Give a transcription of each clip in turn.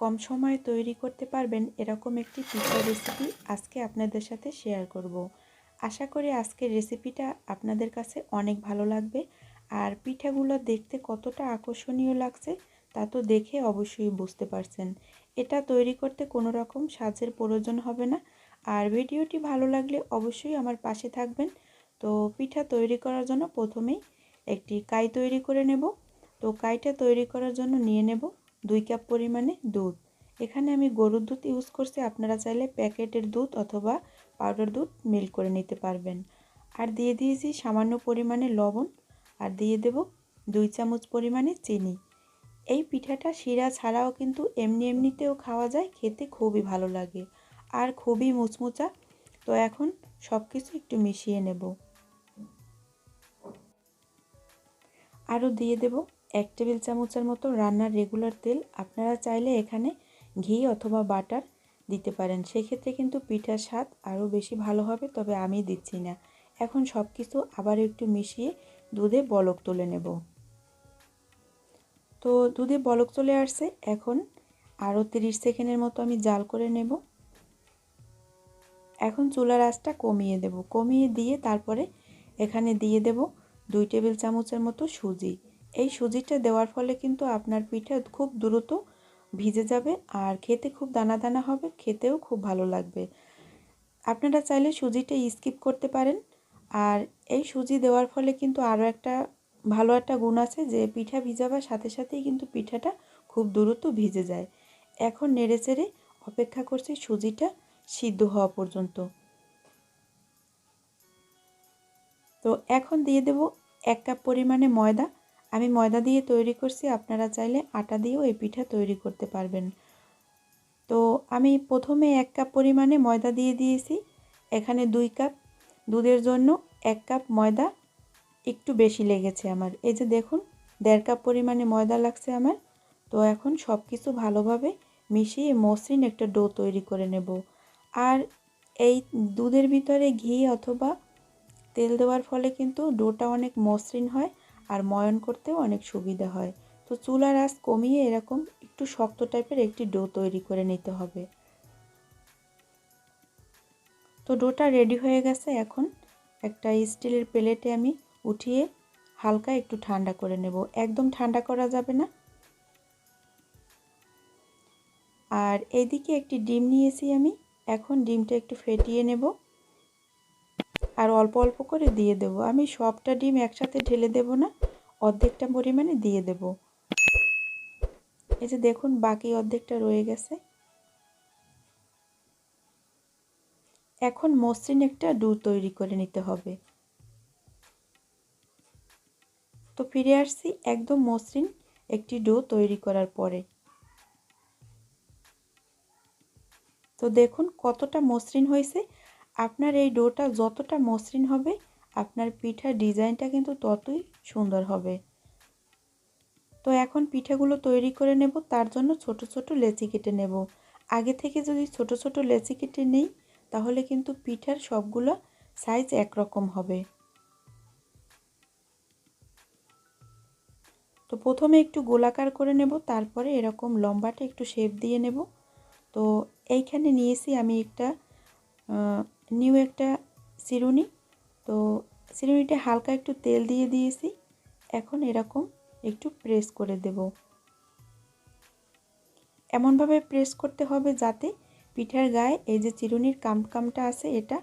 কম সময়ে তৈরি করতে পারবেন এরকম একটি পিঠার রেসিপি আজকে আপনাদের সাথে শেয়ার করব। আশা করি আজকের রেসিপিটা আপনাদের কাছে অনেক ভালো লাগবে আর পিঠাগুলো দেখতে কতটা আকর্ষণীয় লাগছে তা তো দেখে অবশ্যই বুঝতে পারছেন। এটা তৈরি করতে কোনো রকম সাজের প্রয়োজন হবে না আর ভিডিওটি ভালো লাগলে অবশ্যই আমার পাশে থাকবেন। তো পিঠা তৈরি করার জন্য প্রথমেই একটি কাই তৈরি করে নেব। তো কাইটা তৈরি করার জন্য নিয়ে নেব। দুই কাপ পরিমাণে দুধ। এখানে আমি গরুর দুধ ইউজ করছি, আপনারা চাইলে প্যাকেটের দুধ অথবা পাউডার দুধ মিল করে নিতে পারবেন। আর দিয়ে দিয়েছি সামান্য পরিমাণে লবণ, আর দিয়ে দেব দুই চামচ পরিমাণে চিনি। এই পিঠাটা শিরা ছাড়াও কিন্তু এমনি এমনিতেও খাওয়া যায়, খেতে খুবই ভালো লাগে আর খুবই মুচমুচা। তো এখন সব কিছু একটু মিশিয়ে নেব। আরও দিয়ে দেব এক টেবিল চামচের মতো রান্নার রেগুলার তেল আপনারা চাইলে এখানে ঘি অথবা বাটার দিতে পারেন। সেক্ষেত্রে কিন্তু পিঠার স্বাদ আরও বেশি ভালো হবে, তবে আমি দিচ্ছি না। এখন সব কিছু আবার একটু মিশিয়ে দুধে বলক তুলে নেব। তো দুধে বলক চলে আসছে। এখন আরও তিরিশ সেকেন্ডের মতো আমি জাল করে নেব। এখন চুলার আঁচটা কমিয়ে দেব। কমিয়ে দিয়ে তারপরে এখানে দিয়ে দেব দুই টেবিল চামচের মতো সুজি। এই সুজিটা দেওয়ার ফলে কিন্তু আপনার পিঠা খুব দ্রুত ভিজে যাবে আর খেতে খুব দানা দানা হবে, খেতেও খুব ভালো লাগবে। আপনারা চাইলে সুজিটা স্কিপ করতে পারেন। আর এই সুজি দেওয়ার ফলে কিন্তু আরও একটা ভালো একটা গুণ আছে যে পিঠা ভিজাবার সাথে সাথেই কিন্তু পিঠাটা খুব দ্রুত ভিজে যায়। এখন নেড়ে চেড়ে অপেক্ষা করছি সুজিটা সিদ্ধ হওয়া পর্যন্ত। তো এখন দিয়ে দেব এক কাপ পরিমাণে ময়দা। আমি ময়দা দিয়ে তৈরি করছি, আপনারা চাইলে আটা দিয়েও এই পিঠা তৈরি করতে পারবেন। তো আমি প্রথমে এক কাপ পরিমাণে ময়দা দিয়ে দিয়েছি। এখানে দুই কাপ দুধের জন্য এক কাপ ময়দা একটু বেশি লেগেছে আমার। এই যে দেখুন, দেড় কাপ পরিমাণে ময়দা লাগছে আমার। তো এখন সব কিছু ভালোভাবে মিশিয়ে মসৃণ একটা ডো তৈরি করে নেব। আর এই দুধের ভিতরে ঘি অথবা তেল দেওয়ার ফলে কিন্তু ডোটা অনেক মসৃণ হয়। আর ময়ন করতেও অনেক সুবিধা হয়। তো চুলার আঁচ কমিয়ে এরকম একটু শক্ত টাইপের একটি ডো তৈরি করে নিতে হবে। তো ডোটা রেডি হয়ে গেছে। এখন একটা স্টিলের প্লেটে আমি উঠিয়ে হালকা একটু ঠান্ডা করে নেব। একদম ঠান্ডা করা যাবে না। আর এইদিকে একটি ডিম নিয়েছি আমি। এখন ডিমটা একটু ফেটিয়ে নেব। আর অল্প অল্প করে দিয়ে দেব। আমি সবটা ডিম একসাথে ঢেলে দেব না, অর্ধেকটা পরিমাণে দিয়ে দেব। এই যে দেখুন, বাকি অর্ধেকটা রয়ে গেছে। এখন মসৃণ একটা ডু তৈরি করে নিতে হবে। তো ফিরে আসছি একদম মসৃণ একটি ডো তৈরি করার পরে। তো দেখুন কতটা মসৃণ হয়েছে। আপনার এই ডোটা যতটা মসৃণ হবে, আপনার পিঠার ডিজাইনটা কিন্তু ততই সুন্দর হবে। তো এখন পিঠাগুলো তৈরি করে নেব, তার জন্য ছোট ছোট লেচি কেটে নেব। আগে থেকে যদি ছোট ছোট লেচি কেটে নেই, তাহলে কিন্তু পিঠার সবগুলো সাইজ একরকম হবে। তো প্রথমে একটু গোলাকার করে নেব, তারপরে এরকম লম্বাটা একটু শেপ দিয়ে নেব। তো এইখানে নিয়েছি আমি একটা নিউ একটা চিরুনি তো চিরুনিটা হালকা একটু তেল দিয়ে দিয়েছি। এখন এরকম একটু প্রেস করে দেব। এমনভাবে প্রেস করতে হবে যাতে পিঠার গায়ে এই যে চিরুনির কাম কামটা আছে, এটা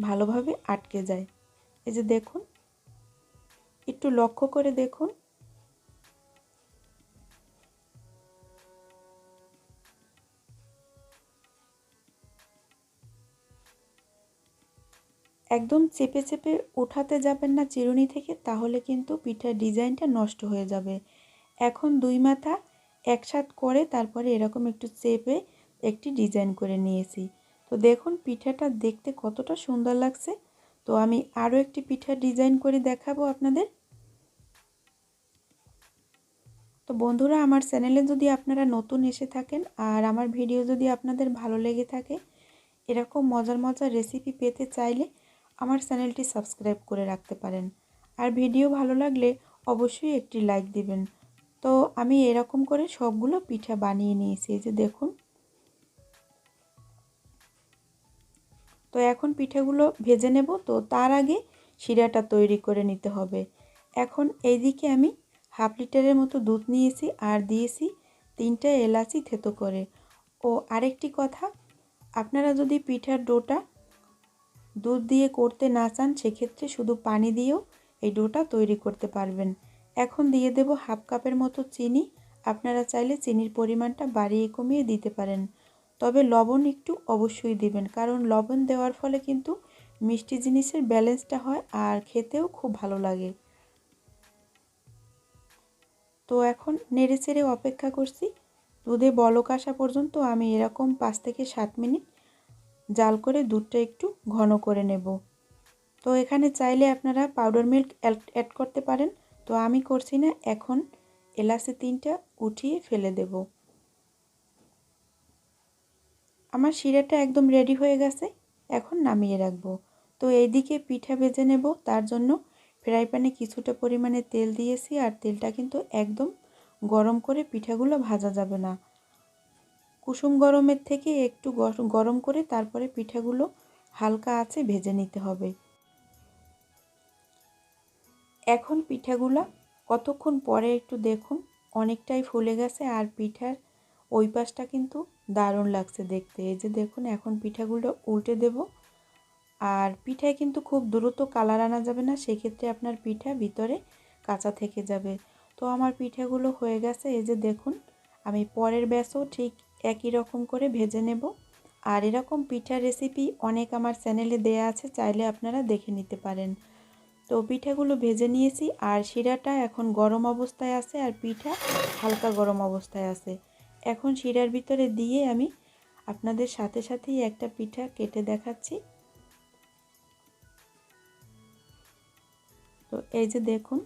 ভালোভাবে আটকে যায়। এই যে দেখুন, একটু লক্ষ্য করে দেখুন। একদম চেপে চেপে উঠাতে যাবেন না চিরুনি থেকে, তাহলে কিন্তু পিঠার ডিজাইনটা নষ্ট হয়ে যাবে। এখন দুই মাথা একসাথ করে তারপরে এরকম একটু চেপে একটি ডিজাইন করে নিয়েছি। তো দেখুন, পিঠাটা দেখতে কতটা সুন্দর লাগছে। তো আমি আরও একটি পিঠার ডিজাইন করে দেখাবো আপনাদের। তো বন্ধুরা, আমার চ্যানেলে যদি আপনারা নতুন এসে থাকেন আর আমার ভিডিও যদি আপনাদের ভালো লেগে থাকে, এরকম মজার মজার রেসিপি পেতে চাইলে আমার চ্যানেলটি সাবস্ক্রাইব করে রাখতে পারেন। আর ভিডিও ভালো লাগলে অবশ্যই একটি লাইক দিবেন। তো আমি এরকম করে সবগুলো পিঠা বানিয়ে নিয়েছি যে দেখুন। তো এখন পিঠাগুলো ভেজে নেব। তো তার আগে শিরাটা তৈরি করে নিতে হবে। এখন এইদিকে আমি হাফ লিটারের মতো দুধ নিয়েছি আর দিয়েছি তিনটা এলাচি থেতো করে। ও আরেকটি কথা, আপনারা যদি পিঠার ডোটা দুধ দিয়ে করতে না চান, সেক্ষেত্রে শুধু পানি দিয়েও এই ডোটা তৈরি করতে পারবেন। এখন দিয়ে দেব হাফ কাপের মতো চিনি। আপনারা চাইলে চিনির পরিমাণটা বাড়িয়ে কমিয়ে দিতে পারেন। তবে লবণ একটু অবশ্যই দিবেন, কারণ লবণ দেওয়ার ফলে কিন্তু মিষ্টি জিনিসের ব্যালেন্সটা হয় আর খেতেও খুব ভালো লাগে। তো এখন নেড়ে চেড়ে অপেক্ষা করছি। দুধে বলক আসা পর্যন্ত আমি এরকম পাঁচ থেকে সাত মিনিট জাল করে দুধটা একটু ঘন করে নেব। তো এখানে চাইলে আপনারা পাউডার মিল্ক অ্যাড করতে পারেন। তো আমি করছি না, এখন এলাচি তিনটা উঠিয়ে ফেলে দেব। আমার শিরাটা একদম রেডি হয়ে গেছে, এখন নামিয়ে রাখব। তো এইদিকে পিঠা ভেজে নেব, তার জন্য ফ্রাই প্যানে কিছুটা পরিমাণে তেল দিয়েছি, আর তেলটা কিন্তু একদম গরম করে পিঠাগুলো ভাজা যাবে না। কুসুম গরমের থেকে একটু গরম করে তারপরে পিঠাগুলো হালকা আছে ভেজে নিতে হবে। এখন পিঠাগুলো কতক্ষণ পরে একটু দেখুন, অনেকটাই ফুলে গেছে আর পিঠার ওই পাশটা কিন্তু দারুণ লাগছে দেখতে। এই যে দেখুন, এখন পিঠাগুলো উল্টে দেব। আর পিঠায় কিন্তু খুব দ্রুত কালার আনা যাবে না, সেক্ষেত্রে আপনার পিঠা ভিতরে কাঁচা থেকে যাবে। তো আমার পিঠাগুলো হয়ে গেছে। এই যে দেখুন, আমি পরের ব্যাসও ঠিক একই রকম করে ভেজে নেব। আর এরকম পিঠার রেসিপি অনেক আমার চ্যানেলে দেয়া আছে, চাইলে আপনারা দেখে নিতে পারেন। তো পিঠাগুলো ভেজে নিয়েছি, আর শিরাটা এখন গরম অবস্থায় আছে, আর পিঠা হালকা গরম অবস্থায় আছে। এখন শিরার ভিতরে দিয়ে আমি আপনাদের সাথে সাথেই একটা পিঠা কেটে দেখাচ্ছি। তো এই যে দেখুন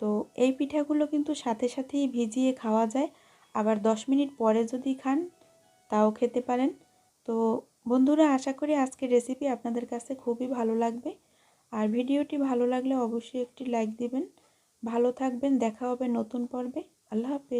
তো এই পিঠাগুলো কিন্তু সাথে সাথেই ভিজিয়ে খাওয়া যায়। আবার দশ মিনিট পরে যদি খান, তাও খেতে পারেন। তো বন্ধুরা, আশা করি আজকের রেসিপি আপনাদের কাছে খুবই ভালো লাগবে। আর ভিডিওটি ভালো লাগলে অবশ্যই একটি লাইক দিবেন। ভালো থাকবেন, দেখা হবে নতুন পর্বে। আল্লাহ হাফেজ।